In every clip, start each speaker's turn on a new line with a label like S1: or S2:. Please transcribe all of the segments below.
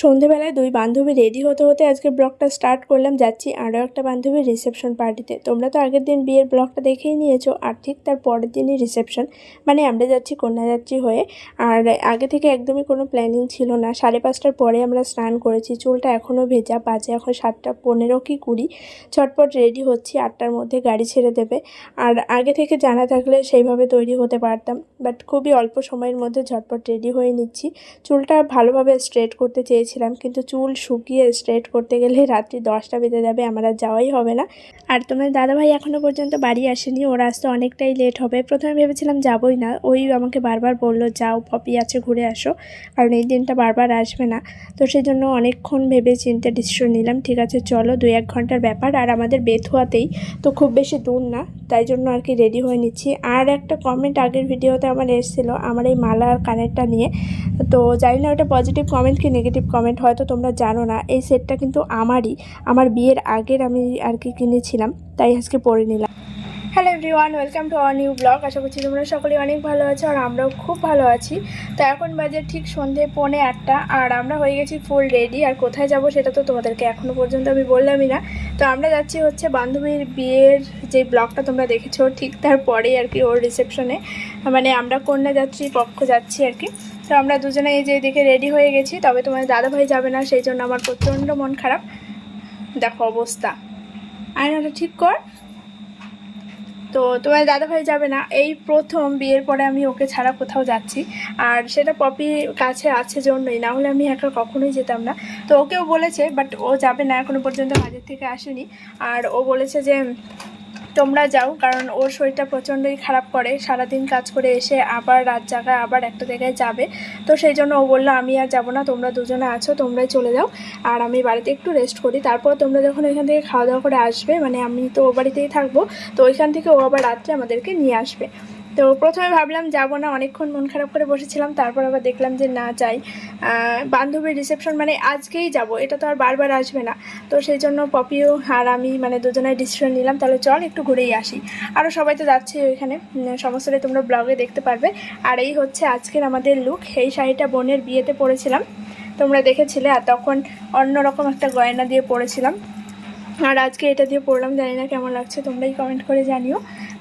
S1: সন্ধেবেলায় দুই বান্ধবী রেডি হতে হতে আজকে ব্লগটা স্টার্ট করলাম, যাচ্ছি আরও একটা বান্ধবীর রিসেপশন পার্টিতে। তোমরা তো আগের দিন বিয়ের ব্লগটা দেখেই নিয়েছো, আর ঠিক তার পরের দিনই রিসেপশন। মানে আমরা যাচ্ছি কন্যাযাত্রী হয়ে, আর আগে থেকে একদমই কোনো প্ল্যানিং ছিল না। সাড়ে পাঁচটার পরে আমরা স্নান করেছি, চুলটা এখনও ভেজা, বাজে এখন সাতটা পনেরো কি কুড়ি। চটপট রেডি হচ্ছি, আটটার মধ্যে গাড়ি ছেড়ে দেবে। আর আগে থেকে জানা থাকলে সেইভাবে তৈরি হতে পারতাম, বাট খুবই অল্প সময়ের মধ্যে ঝটপট রেডি হয়ে নিচ্ছি। চুলটা ভালোভাবে স্ট্রেট করতে চেয়েছিলাম কিন্তু চুল শুকিয়ে স্ট্রেট করতে গেলে রাত্রি দশটা বেজে যাবে, আমার আর যাওয়াই হবে না। আর তোমার দাদাভাই এখনও পর্যন্ত বাড়ি আসেনি, ওর আসতে অনেকটাই লেট হবে। প্রথমে ভেবেছিলাম যাবই না, ওই আমাকে বারবার বলল, যাও, পপি আছে, ঘুরে আসো। কারণ এই দিনটা বারবার আসবে না। তো সেই জন্য অনেকক্ষণ ভেবে চিন্তা ডিসিশন নিলাম, ঠিক আছে, চলো, দুই এক ঘণ্টার ব্যাপার। আর আমাদের বেথুয়াতেই তো খুব বেশি দূর না, তাই জন্য আর কি রেডি হয়ে নিচ্ছি। আর একটা কমেন্ট আগের ভিডিওতে আমার এসেছিল, আমার এই মালা আর কানেরটা নিয়ে। তো জানি না, ওটা পজিটিভ কমেন্ট কি নেগেটিভ কমেন্ট হয়তো তোমরা জানো না, এই সেটটা কিন্তু আমারই। আমার বিয়ের আগের আমি আর কি কিনেছিলাম, তাই আজকে পরে নিলাম। Hello everyone welcome to our new blog আশা করছি তোমরা সকলেই অনেক ভালো আছো আর আমরাও খুব ভালো আছি। তো এখন বাজে ঠিক সন্ধে পৌনে আটটা আর আমরা হয়ে গেছি ফুল রেডি আর কোথায় যাব সেটা তো তোমাদেরকে এখনও পর্যন্ত আমি বললামই না। তো আমরা যাচ্ছি হচ্ছে বান্ধবীর বিয়ের যে ব্লগটা তোমরা দেখেছ ঠিক তারপরেই আর কি ওর রিসেপশনে মানে আমরা কন্যা যাচ্ছি পক্ষ যাচ্ছি আর কি। তো আমরা দুজনে এই যে এদিকে রেডি হয়ে গেছি। তবে তোমার দাদাভাই যাবে না, সেই জন্য আমার প্রচণ্ড মন খারাপ। দেখো অবস্থা। আয়নাটা ঠিক কর। তো তোমার দাদাভাই যাবে না। এই প্রথম বিয়ের পরে আমি ওকে ছাড়া কোথাও যাচ্ছি। আর সেটা পপি কাছে আছে জন্যই, না হলে আমি একা কখনোই যেতাম না। তো ওকেও বলেছে বাট ও যাবে না এখনও পর্যন্ত কাজের থেকে আসেনি। আর ও বলেছে যে তোমরা যাও, কারণ ওর শরীরটা প্রচণ্ডই খারাপ করে। সারাদিন কাজ করে এসে আবার রাত জায়গায় আবার একটা জায়গায় যাবে। তো সেই জন্য ও বলল, আমি আর যাব না, তোমরা দুজনে আছো, তোমরাই চলে যাও। আর আমি বাড়িতে একটু রেস্ট করি। তারপর তোমরা যখন এখান থেকে খাওয়া দাওয়া করে আসবে মানে আমি তো ও বাড়িতেই থাকব, তো ওইখান থেকে ও আবার রাত্রে আমাদেরকে নিয়ে আসবে। তো প্রথমে ভাবলাম যাব না, অনেকক্ষণ মন খারাপ করে বসেছিলাম, তারপর আবার দেখলাম যে না যাই। বান্ধবীর রিসেপশন মানে আজকেই যাব, এটা তো আর বারবার আসবে না। তো সেই জন্য পপিও আর আমি মানে দুজনের ডিসিশন নিলাম, তাহলে চল একটু ঘুরেই আসি। আরও সবাই তো যাচ্ছে ওইখানে সমস্তটাই তোমরা ব্লগে দেখতে পারবে। আর এই হচ্ছে আজকের আমাদের লুক এই শাড়িটা বোনের বিয়েতে পরেছিলাম। তোমরা দেখেছিলে, আর তখন অন্যরকম একটা গয়না দিয়ে পরেছিলাম। আর আজকে এটা দিয়ে পড়লাম জানি না কেমন লাগছে, তোমরাই কমেন্ট করে জানিও।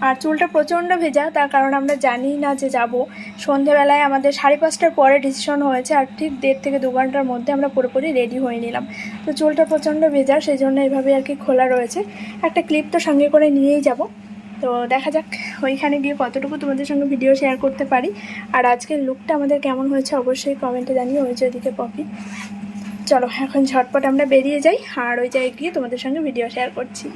S1: আর চুলটা প্রচণ্ড ভেজা, তার কারণ আমরা জানি না যে যাব। সন্ধেবেলায় আমাদের সাড়ে পাঁচটার পরে ডিসিশন হয়েছে আর ঠিক দেড় থেকে দু ঘণ্টার মধ্যে আমরা পুরোপুরি রেডি হয়ে নিলাম। তো চুলটা প্রচণ্ড ভেজা সেই জন্য এইভাবে আর কি খোলা রয়েছে। একটা ক্লিপ তো সঙ্গে করে নিয়েই যাব। তো দেখা যাক ওইখানে গিয়ে কতটুকু তোমাদের সঙ্গে ভিডিও শেয়ার করতে পারি। আর আজকের লুকটা আমাদের কেমন হয়েছে অবশ্যই কমেন্টে জানিয়ে ওই যে ওইদিকে পপি। চলো, এখন ঝটপট আমরা বেরিয়ে যাই। আর ওই জায়গায় গিয়ে তোমাদের সঙ্গে ভিডিও শেয়ার করছি।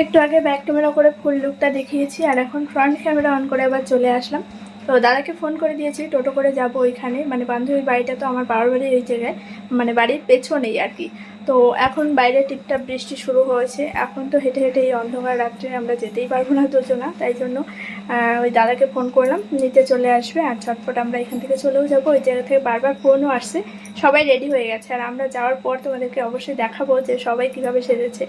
S1: একটু আগে ব্যাক ক্যামেরা করে ফুল লুকটা দেখিয়েছি, আর এখন ফ্রন্ট ক্যামেরা অন করে আবার চলে আসলাম। তো দাদাকে ফোন করে দিয়েছি, টোটো করে যাব ওইখানে। মানে বান্ধবীর বাড়িটা তো আমার বাবার বাড়ির ওই জায়গায় মানে বাড়ির পেছনেই আর কি। তো এখন বাইরে টিপটাপ বৃষ্টি শুরু হয়েছে। এখন তো হেঁটে হেঁটে এই অন্ধকার রাত্রে আমরা যেতেই পারব না দুজনা, তাই জন্য ওই দাদাকে ফোন করলাম, নিতে চলে আসবে আর ঝটপট আমরা এখান থেকে চলেও যাব। ওই জায়গা থেকে বারবার ফোনও আসছে, সবাই রেডি হয়ে গেছে। আর আমরা যাওয়ার পর তোমাদেরকে অবশ্যই দেখাবো যে সবাই কীভাবে সেজেছে।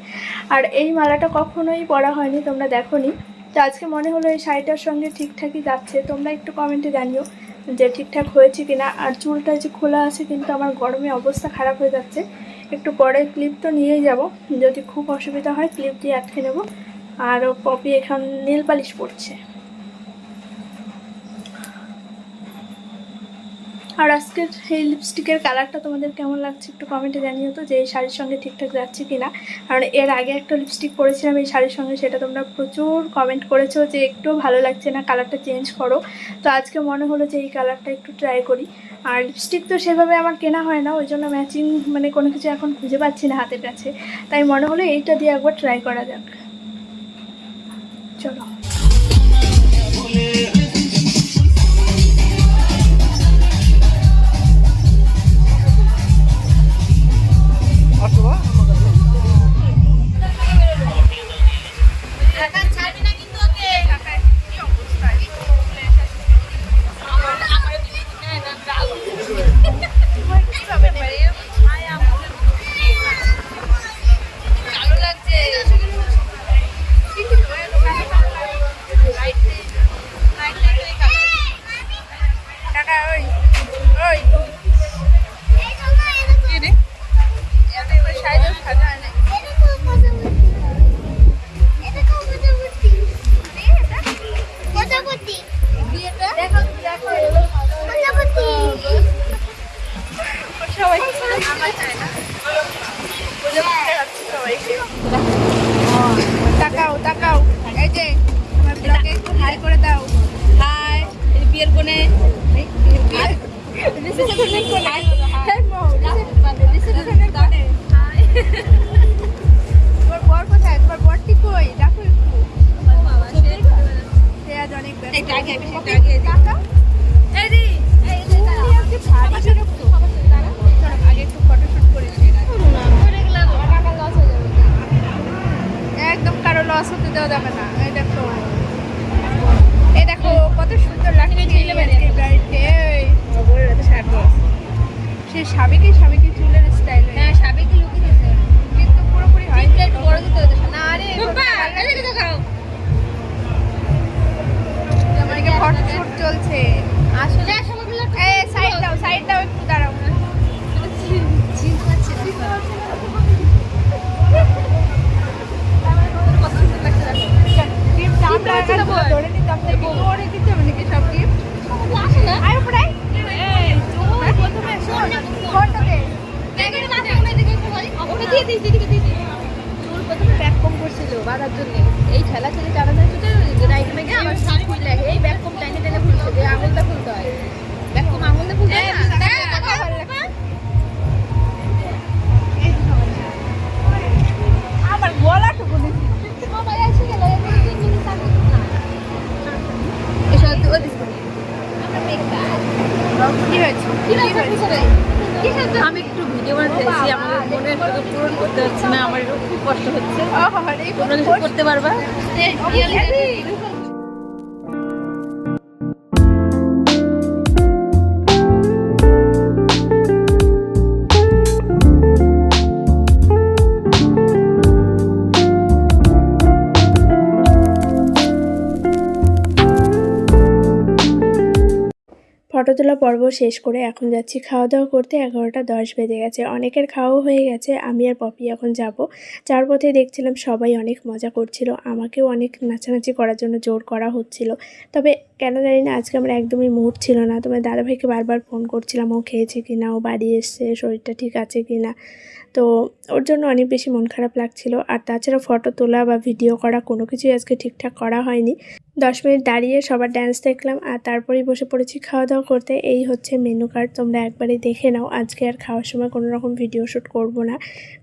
S1: আর এই মালাটা কখনোই পরা হয়নি, তোমরা দেখোনি। তো আজকে মনে হলো এই শাড়িটার সঙ্গে ঠিকঠাকই যাচ্ছে। তোমরা একটু কমেন্টে জানিও যে ঠিকঠাক হয়েছে কিনা। আর চুলটা যে খোলা আছে কিন্তু আমার গরমে অবস্থা খারাপ হয়ে যাচ্ছে। একটু পরে ক্লিপ তো নিয়েই যাব। যদি খুব অসুবিধা হয় ক্লিপ দিয়ে আটকে নেব। আর পপি এখন নীল পালিশ পড়ছে। আর আজকের এই লিপস্টিকের কালারটা তোমাদের কেমন লাগছে একটু কমেন্টে জানিও তো যে এই শাড়ির সঙ্গে ঠিকঠাক যাচ্ছে কি না কারণ এর আগে একটা লিপস্টিক পরেছিলাম এই শাড়ির সঙ্গে, সেটা তোমরা প্রচুর কমেন্ট করেছ যে একটু ভালো লাগছে না কালারটা চেঞ্জ করো। তো আজকে মনে হলো যে এই কালারটা একটু ট্রাই করি। আর লিপস্টিক তো সেভাবে আমার কেনা হয় না, ওই জন্য ম্যাচিং মানে কোনো কিছু এখন খুঁজে পাচ্ছি না হাতের কাছে। তাই মনে হলো এইটা দিয়ে একবার ট্রাই করা যাক। চলো। তাকাও তাকাও। এই যে আমার ব্লগে একটু হাই করে দাও। হাই এই বিয়ের কোণে। রিসেপশনের কোণে হাই মো রিসেপশনের কোণে তোর বর কোথায়? তোমার বরটি কই? দেখো একটু। সে আজ অনেক ব্যস্ত। তাকাও। এই দি তুমি আজকে ভারী বিরক্ত চলো
S2: বাঁধার জন্য। এই ঠেলা ঠেলে যায় ছুটে রাইট মেগে আমার সাপ খুললে এই করতে পারবা?
S1: ফটো তোলা পর্ব শেষ করে এখন যাচ্ছি খাওয়া দাওয়া করতে। এগারোটা দশ বেজে গেছে। অনেকের খাওয়াও হয়ে গেছে। আমি আর পপি এখন যাব। যার পথে দেখছিলাম সবাই অনেক মজা করছিল। আমাকেও অনেক নাচানাচি করার জন্য জোর করা হচ্ছিল। তবে কেন জানি না, আজকে আমার একদমই মুড ছিল না। তোমার দাদাভাইকে বারবার ফোন করছিলাম, ও খেয়েছে কি না ও বাড়ি এসছে, শরীরটা ঠিক আছে কি না তো ওর জন্য অনেক বেশি মন খারাপ লাগছিল। আর তাছাড়া ফটো তোলা বা ভিডিও করা কোনো কিছুই আজকে ঠিকঠাক করা হয়নি। দশ মিনিট দাঁড়িয়ে সবার ড্যান্স দেখলাম আর তারপরেই বসে পড়েছি খাওয়া দাওয়া করতে। এই হচ্ছে মেনু কার্ড তোমরা একবারই দেখে নাও। আজকে আর খাওয়ার সময় কোনো রকম ভিডিও শ্যুট করব না।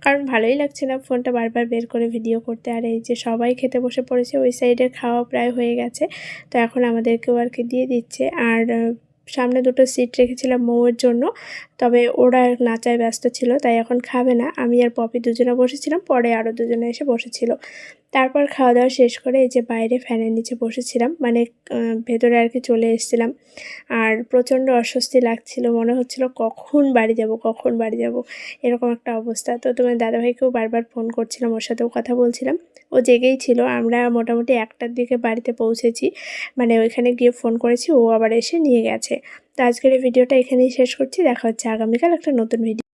S1: কারণ ভালোই লাগছে না ফোনটা বারবার বের করে ভিডিও করতে। আর এই যে সবাই খেতে বসে পড়েছে, ওই সাইডের খাওয়া প্রায় হয়ে গেছে। তো এখন আমাদেরকেও আর কি দিয়ে দিচ্ছে। আর সামনে দুটো সিট রেখেছিলাম মৌয়ের জন্য। তবে ওরা নাচায় ব্যস্ত ছিল, তাই এখন খাবে না। আমি আর পপি দুজনে বসেছিলাম, পরে আরও দুজনে এসে বসেছিল। তারপর খাওয়া দাওয়া শেষ করে এই যে বাইরে ফ্যানের নিচে বসেছিলাম মানে ভেতরে আর কি চলে এসেছিলাম। আর প্রচণ্ড অস্বস্তি লাগছিল, মনে হচ্ছিল কখন বাড়ি যাব, কখন বাড়ি যাব, এরকম একটা অবস্থা। তো তোমার দাদাভাইকেও বারবার ফোন করছিলাম, ওর সাথেও কথা বলছিলাম। ও জেগেই ছিল, আমরা মোটামুটি একটার দিকে বাড়িতে পৌঁছেছি মানে ওইখানে গিয়ে ফোন করেছি, ও আবার এসে নিয়ে গেছে। তো আজকের ভিডিওটা এখানেই শেষ করছি। দেখা হচ্ছে আগামীকাল একটা নতুন ভিডিও